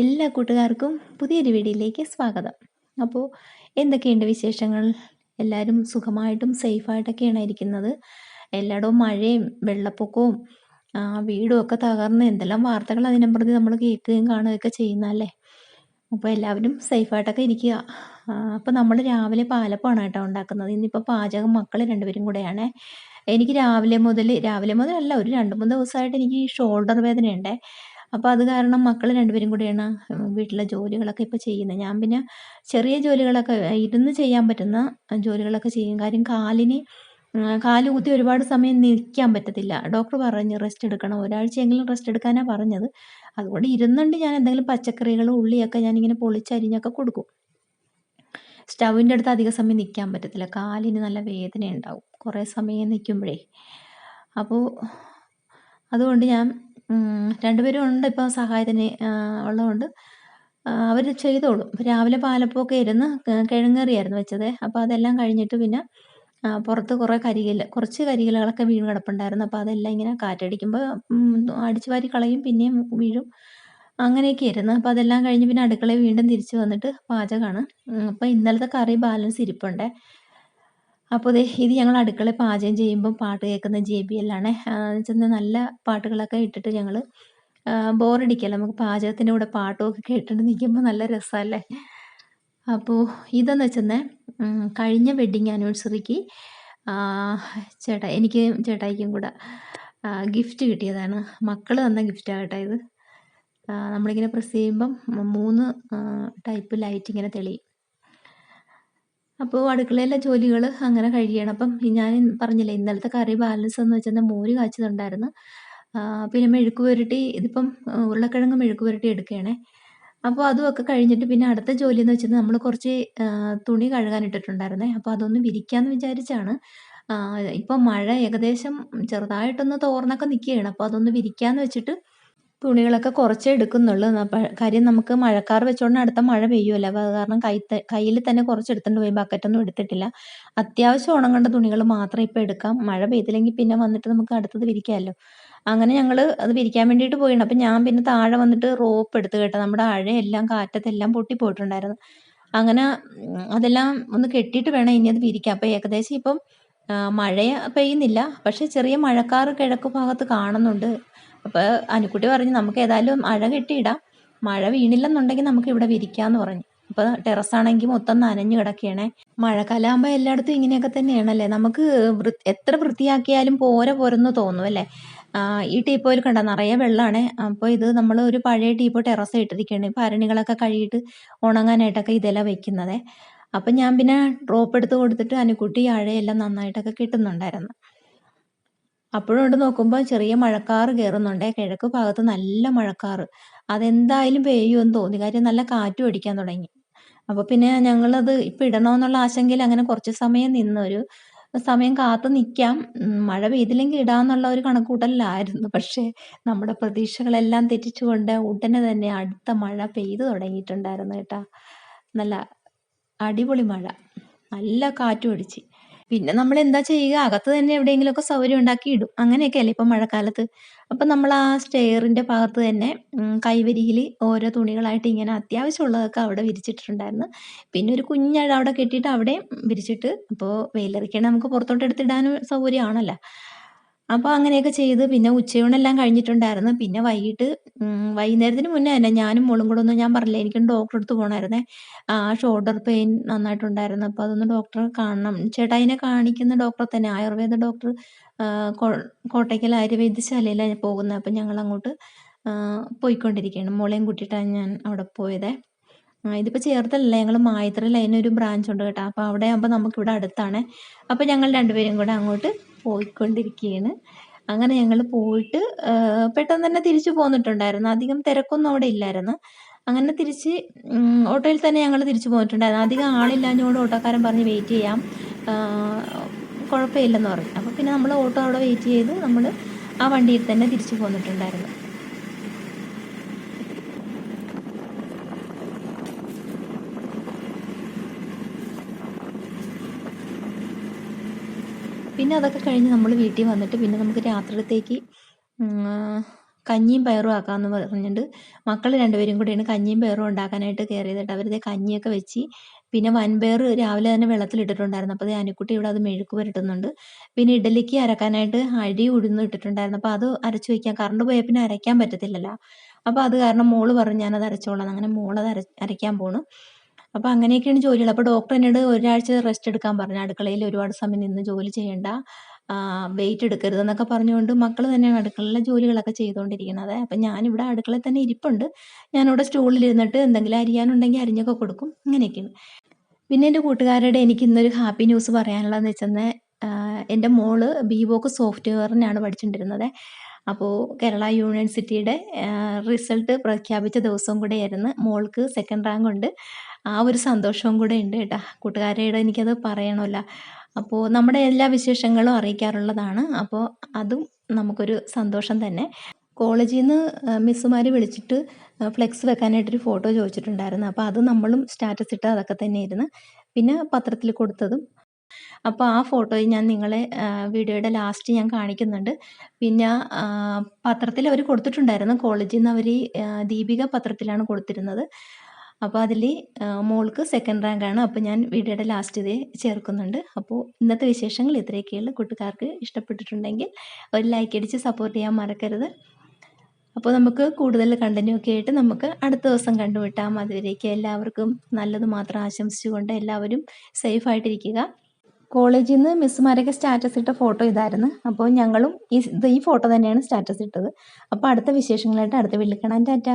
എല്ലാ കൂട്ടുകാർക്കും പുതിയൊരു വീഡിയോയിലേക്ക് സ്വാഗതം. അപ്പോൾ എന്തൊക്കെയുണ്ട് വിശേഷങ്ങൾ? എല്ലാവരും സുഖമായിട്ടും സേഫായിട്ടൊക്കെയാണ് ഇരിക്കുന്നത്. എല്ലായിടവും മഴയും വെള്ളപ്പൊക്കവും വീടും ഒക്കെ തകർന്ന് എന്തെല്ലാം വാർത്തകൾ അതിനെ പ്രതി നമ്മൾ കേൾക്കുകയും കാണുകയൊക്കെ ചെയ്യുന്നല്ലേ അപ്പോൾ എല്ലാവരും സേഫായിട്ടൊക്കെ ഇരിക്കുക. അപ്പോൾ നമ്മൾ രാവിലെ പാലപ്പമാണ് കേട്ടോ ഉണ്ടാക്കുന്നത്. ഇന്നിപ്പോൾ പാചകം മക്കൾ രണ്ടുപേരും കൂടെയാണ്. എനിക്ക് രാവിലെ മുതൽ രാവിലെ മുതൽ അല്ല ഒരു രണ്ട് മൂന്ന് ദിവസമായിട്ട് എനിക്ക് ഷോൾഡർ വേദനയുണ്ടേ. അപ്പോൾ അത് കാരണം മക്കൾ രണ്ടുപേരും കൂടെയാണ് വീട്ടിലെ ജോലികളൊക്കെ ഇപ്പോൾ ചെയ്യുന്നത്. ഞാൻ പിന്നെ ചെറിയ ജോലികളൊക്കെ ഇരുന്ന് ചെയ്യാൻ പറ്റുന്ന ജോലികളൊക്കെ ചെയ്യും. കാര്യം കാലിന് കാൽ കുത്തി ഒരുപാട് സമയം നിൽക്കാൻ പറ്റത്തില്ല. ഡോക്ടർ പറഞ്ഞു റെസ്റ്റ് എടുക്കണം. ഒരാഴ്ചയെങ്കിലും റെസ്റ്റ് എടുക്കാനാണ് പറഞ്ഞത്. അതുകൊണ്ട് ഇരുന്നുണ്ട് ഞാൻ എന്തെങ്കിലും പച്ചക്കറികൾ ഉള്ളിയൊക്കെ ഞാനിങ്ങനെ പൊളിച്ചരിഞ്ഞൊക്കെ കൊടുക്കും. സ്റ്റൗവിന്റെ അടുത്ത് അധിക സമയം നിൽക്കാൻ പറ്റത്തില്ല. കാലിന് നല്ല വേദന ഉണ്ടാവും കുറേ സമയം നിൽക്കുമ്പോഴേ. അപ്പോൾ അതുകൊണ്ട് ഞാൻ രണ്ടുപേരും ഉണ്ട് ഇപ്പോൾ സഹായത്തിന് ഉള്ളതുകൊണ്ട്. അവർ ചെയ്തോളും. രാവിലെ പാലപ്പൊക്കെ ഇരുന്ന് കിഴങ്ങറിയായിരുന്നു വെച്ചത്. അപ്പോൾ അതെല്ലാം കഴിഞ്ഞിട്ട് പിന്നെ പുറത്ത് കുറേ കരികിൽ കുറച്ച് കരികിലുകളൊക്കെ വീണ് കിടപ്പുണ്ടായിരുന്നു. അപ്പോൾ അതെല്ലാം ഇങ്ങനെ കാറ്റടിക്കുമ്പോൾ അടിച്ചു വാരി കളയും പിന്നെയും വീഴും. അങ്ങനെയൊക്കെ ആയിരുന്നു. അപ്പോൾ അതെല്ലാം കഴിഞ്ഞ് പിന്നെ അടുക്കളയിൽ വീണ്ടും തിരിച്ചു വന്നിട്ട് പാചകമാണ്. അപ്പോൾ ഇന്നലത്തെ കറി ബാലൻസ് ഇരിപ്പുണ്ട്. അപ്പോൾ ഇത് ഞങ്ങൾ അടുക്കളയിൽ പാചകം ചെയ്യുമ്പോൾ പാട്ട് കേൾക്കുന്ന ജെ ബി എല്ലാണ് ചെന്ന് നല്ല പാട്ടുകളൊക്കെ ഇട്ടിട്ട് ഞങ്ങൾ ബോറടിക്കല്ല? നമുക്ക് പാചകത്തിന്റെ കൂടെ പാട്ടുമൊക്കെ കേട്ടിട്ട് നിൽക്കുമ്പോൾ നല്ല രസമല്ലേ? അപ്പോൾ ഇതെന്ന് വെച്ചെന്ന് കഴിഞ്ഞ വെഡ്ഡിങ് ആനിവേഴ്സറിക്ക് ചേട്ടാ എനിക്ക് ചേട്ടായിക്കും കൂടെ ഗിഫ്റ്റ് കിട്ടിയതാണ്. മക്കൾ തന്ന ഗിഫ്റ്റാകട്ടെ കേട്ടോ ഇത്. നമ്മളിങ്ങനെ പ്രസ് ചെയ്യുമ്പം മൂന്ന് ടൈപ്പ് ലൈറ്റ് ഇങ്ങനെ തെളിയും. അപ്പോൾ അടുക്കളയിലെ ജോലികൾ അങ്ങനെ കഴിയണം. അപ്പം ഞാൻ പറഞ്ഞില്ലേ ഇന്നലത്തെ കറി ബാലൻസ് എന്ന് വെച്ചാൽ മോര് കാച്ചതുണ്ടായിരുന്നു പിന്നെ മെഴുക്ക് പുരട്ടി ഇതിപ്പം ഉരുളക്കിഴങ്ങ് മെഴുക്ക് പുരട്ടി എടുക്കുകയാണേ അപ്പോൾ അതുമൊക്കെ കഴിഞ്ഞിട്ട് പിന്നെ അടുത്ത ജോലി എന്ന് വെച്ചാൽ നമ്മൾ കുറച്ച് തുണി കഴുകാനിട്ടിട്ടുണ്ടായിരുന്നേ അപ്പോൾ അതൊന്ന് വിരിക്കാമെന്ന് വിചാരിച്ചാണ്. ഇപ്പം മഴ ഏകദേശം ചെറുതായിട്ടൊന്ന് തോർന്നൊക്കെ നിൽക്കുകയാണ് അപ്പോൾ അതൊന്ന് വിരിക്കാമെന്ന് വെച്ചിട്ട് തുണികളൊക്കെ കുറച്ചേ എടുക്കുന്നുള്ളൂ. അപ്പം കാര്യം നമുക്ക് മഴക്കാർ വെച്ചോണ്ട് അടുത്ത മഴ പെയ്യുമല്ലോ അപ്പോൾ അത് കാരണം കൈ കയ്യിൽ തന്നെ കുറച്ച് എടുത്തിട്ട് പോയി ബക്കറ്റൊന്നും എടുത്തിട്ടില്ല. അത്യാവശ്യം ഉണങ്ങേണ്ട തുണികൾ മാത്രം ഇപ്പൊ എടുക്കാം. മഴ പെയ്തില്ലെങ്കിൽ പിന്നെ വന്നിട്ട് നമുക്ക് അടുത്തത് വിരിക്കാമല്ലോ. അങ്ങനെ ഞങ്ങൾ അത് വിരിക്കാൻ വേണ്ടിയിട്ട് പോയിട്ടുണ്ട് അപ്പം ഞാൻ പിന്നെ താഴെ വന്നിട്ട് റോപ്പ് എടുത്ത് കേട്ടോ. നമ്മുടെ അഴയെല്ലാം കാറ്റത്തെല്ലാം പൊട്ടിപ്പോയിട്ടുണ്ടായിരുന്നു അങ്ങനെ അതെല്ലാം ഒന്ന് കെട്ടിയിട്ട് വേണം ഇനി അത് വിരിക്കാം അപ്പൊ ഏകദേശം ഇപ്പം മഴ പെയ്യുന്നില്ല. പക്ഷേ ചെറിയ മഴക്കാർ കിഴക്ക് ഭാഗത്ത് കാണുന്നുണ്ട്. അപ്പോൾ അനുക്കുട്ടി പറഞ്ഞു നമുക്ക് ഏതായാലും മഴ കെട്ടിയിടാം. മഴ വീണില്ലെന്നുണ്ടെങ്കിൽ നമുക്ക് ഇവിടെ വിരിക്കാന്ന് പറഞ്ഞു. അപ്പോൾ ടെറസാണെങ്കിൽ മൊത്തം നനഞ്ഞു കിടക്കുകയാണേ. മഴക്കാലമാകുമ്പോൾ എല്ലായിടത്തും ഇങ്ങനെയൊക്കെ തന്നെയാണല്ലേ? നമുക്ക് എത്ര വൃത്തിയാക്കിയാലും പോരെ പോരെന്ന് തോന്നും അല്ലേ? ഈ ടീപ്പോയിൽ കണ്ട നിറയെ വെള്ളമാണ് അപ്പോൾ ഇത് നമ്മൾ ഒരു പഴയ ടീപ്പോ ടെറസ് ഇട്ടിരിക്കുകയാണ്. ഈ അരണികളൊക്കെ ഉണങ്ങാനായിട്ടൊക്കെ ഇതെല്ലാം വെക്കുന്നതേ. അപ്പം ഞാൻ പിന്നെ ഡ്രോപ്പ് എടുത്ത് കൊടുത്തിട്ട് അനുക്കുട്ടി അഴയെല്ലാം നന്നായിട്ടൊക്കെ കിട്ടുന്നുണ്ടായിരുന്നു. അപ്പോഴുണ്ട് നോക്കുമ്പോൾ ചെറിയ മഴക്കാറ് കയറുന്നുണ്ടേ കിഴക്ക് ഭാഗത്ത് നല്ല മഴക്കാറ്. അതെന്തായാലും പെയ്യുമെന്ന് തോന്നി. കാര്യം നല്ല കാറ്റും അടിക്കാൻ തുടങ്ങി. അപ്പോൾ പിന്നെ ഞങ്ങളത് ഇപ്പം ഇടണമെന്നുള്ള ആശങ്കയിൽ അങ്ങനെ കുറച്ച് സമയം നിന്നൊരു സമയം കാത്തു നിൽക്കാം മഴ പെയ്തില്ലെങ്കിൽ ഇടാന്നുള്ള ഒരു കണക്കൂട്ടലിലായിരുന്നു. പക്ഷേ നമ്മുടെ പ്രതീക്ഷകളെല്ലാം തെറ്റിച്ചുകൊണ്ട് ഉടനെ തന്നെ അടുത്ത മഴ പെയ്തു തുടങ്ങിയിട്ടുണ്ടായിരുന്നു കേട്ടാ. നല്ല അടിപൊളി മഴ. നല്ല കാറ്റും അടിച്ച്. പിന്നെ നമ്മൾ എന്താ ചെയ്യുക? അകത്ത് തന്നെ എവിടെയെങ്കിലുമൊക്കെ സൗകര്യം ഉണ്ടാക്കി ഇടും. അങ്ങനെയൊക്കെ അല്ലേ ഇപ്പം മഴക്കാലത്ത്. അപ്പം നമ്മൾ ആ സ്റ്റെയറിന്റെ ഭാഗത്ത് തന്നെ കൈവരിയിൽ ഓരോ തുണികളായിട്ട് ഇങ്ങനെ അത്യാവശ്യമുള്ളതൊക്കെ അവിടെ വിരിച്ചിട്ടുണ്ടായിരുന്നു പിന്നെ ഒരു കുഞ്ഞഴ അവിടെ കെട്ടിയിട്ട് അവിടെ വിരിച്ചിട്ട് അപ്പോൾ വെയിലറിക്കണേ നമുക്ക് പുറത്തോട്ട് എടുത്തിടാനും സൗകര്യമാണല്ലോ. അപ്പോൾ അങ്ങനെയൊക്കെ ചെയ്ത് പിന്നെ ഉച്ചയൂണെല്ലാം കഴിഞ്ഞിട്ടുണ്ടായിരുന്നു. പിന്നെ വൈകിട്ട് വൈകുന്നേരത്തിന് മുന്നേ തന്നെ ഞാനും മോളും കൂടെ ഒന്നും ഞാൻ പറഞ്ഞില്ലേ എനിക്കും ഡോക്ടറെ അടുത്ത് പോകണമായിരുന്നേ ആ ഷോൾഡർ പെയിൻ നന്നായിട്ടുണ്ടായിരുന്നു. അപ്പോൾ അതൊന്ന് ഡോക്ടറെ കാണണം. ചേട്ടായിനെ കാണിക്കുന്ന ഡോക്ടർ തന്നെ ആയുർവേദ ഡോക്ടർ കോട്ടയ്ക്കൽ ആയുർവേദശാലയിലാണ് പോകുന്നത്. അപ്പം ഞങ്ങൾ അങ്ങോട്ട് പോയിക്കൊണ്ടിരിക്കുകയാണ്. മോളെയും കൂട്ടിയിട്ടാണ് ഞാൻ അവിടെ പോയത്. ഇതിപ്പോ ഇതിപ്പോൾ ചേർത്തലല്ല? ഞങ്ങൾ മായത്തറയിൽ അതിനൊരു ബ്രാഞ്ച് ഉണ്ട് കേട്ടോ. അപ്പോൾ അവിടെ ആകുമ്പോൾ നമുക്കിവിടെ അടുത്താണ്. അപ്പോൾ ഞങ്ങൾ രണ്ടുപേരും കൂടെ അങ്ങോട്ട് പോയിക്കൊണ്ടിരിക്കുകയാണ് അങ്ങനെ ഞങ്ങൾ പോയിട്ട് പെട്ടെന്ന് തന്നെ തിരിച്ചു പോന്നിട്ടുണ്ടായിരുന്നു. അധികം തിരക്കൊന്നും അവിടെ ഇല്ലായിരുന്നു. അങ്ങനെ തിരിച്ച് ഓട്ടോയിൽ തന്നെ ഞങ്ങൾ തിരിച്ചു പോന്നിട്ടുണ്ടായിരുന്നു അധികം ആളില്ലാഞ്ഞുകൊണ്ട് ഓട്ടോക്കാരൻ പറഞ്ഞ് വെയിറ്റ് ചെയ്യാം. കുഴപ്പമില്ലെന്ന് പറഞ്ഞു. അപ്പോൾ പിന്നെ നമ്മൾ ഓട്ടോ അവിടെ വെയിറ്റ് ചെയ്ത് നമ്മൾ ആ വണ്ടിയിൽ തന്നെ തിരിച്ചു പോന്നിട്ടുണ്ടായിരുന്നു. പിന്നെ അതൊക്കെ കഴിഞ്ഞ് നമ്മൾ വീട്ടിൽ വന്നിട്ട് പിന്നെ നമുക്ക് രാത്രിയിലത്തേക്ക് കഞ്ഞിയും പയറും ആക്കാമെന്ന് പറഞ്ഞിട്ട് മക്കൾ രണ്ടുപേരും കൂടിയാണ് കഞ്ഞിയും പയറും ഉണ്ടാക്കാനായിട്ട് കയറിയത് കേട്ടോ. അവരിത് കഞ്ഞിയൊക്കെ വെച്ച് പിന്നെ വൻപയർ രാവിലെ തന്നെ വെള്ളത്തിലിട്ടിട്ടുണ്ടായിരുന്നു. അപ്പോൾ അത് അനുക്കുട്ടി ഇവിടെ അത് മെഴുക്ക് പുരട്ടുന്നുണ്ട്. പിന്നെ ഇഡലിക്ക് അരക്കാനായിട്ട് അരി ഉഴുന്ന് ഇട്ടിട്ടുണ്ടായിരുന്നു. അപ്പോൾ അത് അരച്ച് വയ്ക്കാൻ കറണ്ട് പോയാൽ പിന്നെ അരയ്ക്കാൻ പറ്റത്തില്ലല്ലോ. അപ്പോൾ അത് കാരണം മോൾ പറഞ്ഞു ഞാനത് അരച്ചോളാം. അങ്ങനെ മോളത് അര അരയ്ക്കാൻ പോണു. അപ്പോൾ അങ്ങനെയൊക്കെയാണ് ജോലികൾ. അപ്പോൾ ഡോക്ടർ എന്നോട് ഒരാഴ്ച റെസ്റ്റ് എടുക്കാൻ പറഞ്ഞു. അടുക്കളയിൽ ഒരുപാട് സമയം നിന്ന് ജോലി ചെയ്യേണ്ട. വെയിറ്റ് എടുക്കരുത് എടുക്കരുതെന്നൊക്കെ പറഞ്ഞുകൊണ്ട് മക്കൾ തന്നെയാണ് അടുക്കളയിലെ ജോലികളൊക്കെ ചെയ്തുകൊണ്ടിരിക്കുന്നത്. അപ്പം ഞാനിവിടെ അടുക്കളയിൽ തന്നെ ഇരിപ്പുണ്ട്. ഞാനിവിടെ സ്റ്റൂളിലിരുന്നിട്ട് എന്തെങ്കിലും അരിയാനുണ്ടെങ്കിൽ അരിഞ്ഞൊക്കെ കൊടുക്കും. അങ്ങനെയൊക്കെയാണ്. പിന്നെ എന്റെ കൂട്ടുകാരുടെ എനിക്ക് ഇന്നൊരു ഹാപ്പി ന്യൂസ് പറയാനുള്ളതെന്ന് വെച്ചാൽ എന്റെ മോൾ ബി വോക്ക് സോഫ്റ്റ്വെയറിനാണ് പഠിച്ചുകൊണ്ടിരുന്നത് അപ്പോൾ കേരള യൂണിവേഴ്സിറ്റിയുടെ റിസൾട്ട് പ്രഖ്യാപിച്ച ദിവസവും കൂടെയായിരുന്നു. മോൾക്ക് സെക്കൻഡ് റാങ്ക് ഉണ്ട്. ആ ഒരു സന്തോഷവും കൂടെ ഉണ്ട് കേട്ടോ. കൂട്ടുകാരോട് എനിക്കത് പറയണമല്ലോ. അപ്പോൾ നമ്മുടെ എല്ലാ വിശേഷങ്ങളും അറിയിക്കാറുള്ളതാണ്. അപ്പോൾ അതും നമുക്കൊരു സന്തോഷം തന്നെ. കോളേജിൽ നിന്ന് മിസ്സുമാർ വിളിച്ചിട്ട് ഫ്ലെക്സ് വെക്കാനായിട്ടൊരു ഫോട്ടോ ചോദിച്ചിട്ടുണ്ടായിരുന്നു. അപ്പോൾ അത് നമ്മളും സ്റ്റാറ്റസ് ഇട്ട് അതൊക്കെ തന്നെ ഇരുന്ന് പിന്നെ പത്രത്തിൽ കൊടുത്തതും. അപ്പോൾ ആ ഫോട്ടോയിൽ ഞാൻ നിങ്ങളെ വീഡിയോയുടെ ലാസ്റ്റ് ഞാൻ കാണിക്കുന്നുണ്ട്. പിന്നെ പത്രത്തിൽ അവർ കൊടുത്തിട്ടുണ്ടായിരുന്നു. കോളേജിൽ നിന്ന് അവർ ദീപിക പത്രത്തിലാണ് കൊടുത്തിരുന്നത്. അപ്പോൾ അതിൽ മോൾക്ക് സെക്കൻഡ് റാങ്കാണ് അപ്പോൾ ഞാൻ വീഡിയോയുടെ ലാസ്റ്റ് ഇത് ചേർക്കുന്നുണ്ട്. അപ്പോൾ ഇന്നത്തെ വിശേഷങ്ങൾ ഇത്രയൊക്കെയുള്ളൂ. കൂട്ടുകാർക്ക് ഇഷ്ടപ്പെട്ടിട്ടുണ്ടെങ്കിൽ ഒരു ലൈക്ക് അടിച്ച് സപ്പോർട്ട് ചെയ്യാൻ മറക്കരുത്. അപ്പോൾ നമുക്ക് കൂടുതൽ കണ്ടന്യൂ ഒക്കെ ആയിട്ട് നമുക്ക് അടുത്ത ദിവസം കണ്ടുവിട്ടാം അതുവരേക്ക് എല്ലാവർക്കും നല്ലത് മാത്രം ആശംസിച്ചുകൊണ്ട് എല്ലാവരും സേഫ് സേഫായിട്ടിരിക്കുക കോളേജിൽ നിന്ന് മിസ്സുമാരൊക്കെ സ്റ്റാറ്റസ് ഇട്ട ഫോട്ടോ ഇതായിരുന്നു. അപ്പോൾ ഞങ്ങളും ഈ ഈ ഫോട്ടോ തന്നെയാണ് സ്റ്റാറ്റസ് ഇട്ടത്. അപ്പോൾ അടുത്ത വിശേഷങ്ങളായിട്ട് അടുത്ത വീട്ടിൽ കാണാൻ ടാറ്റ.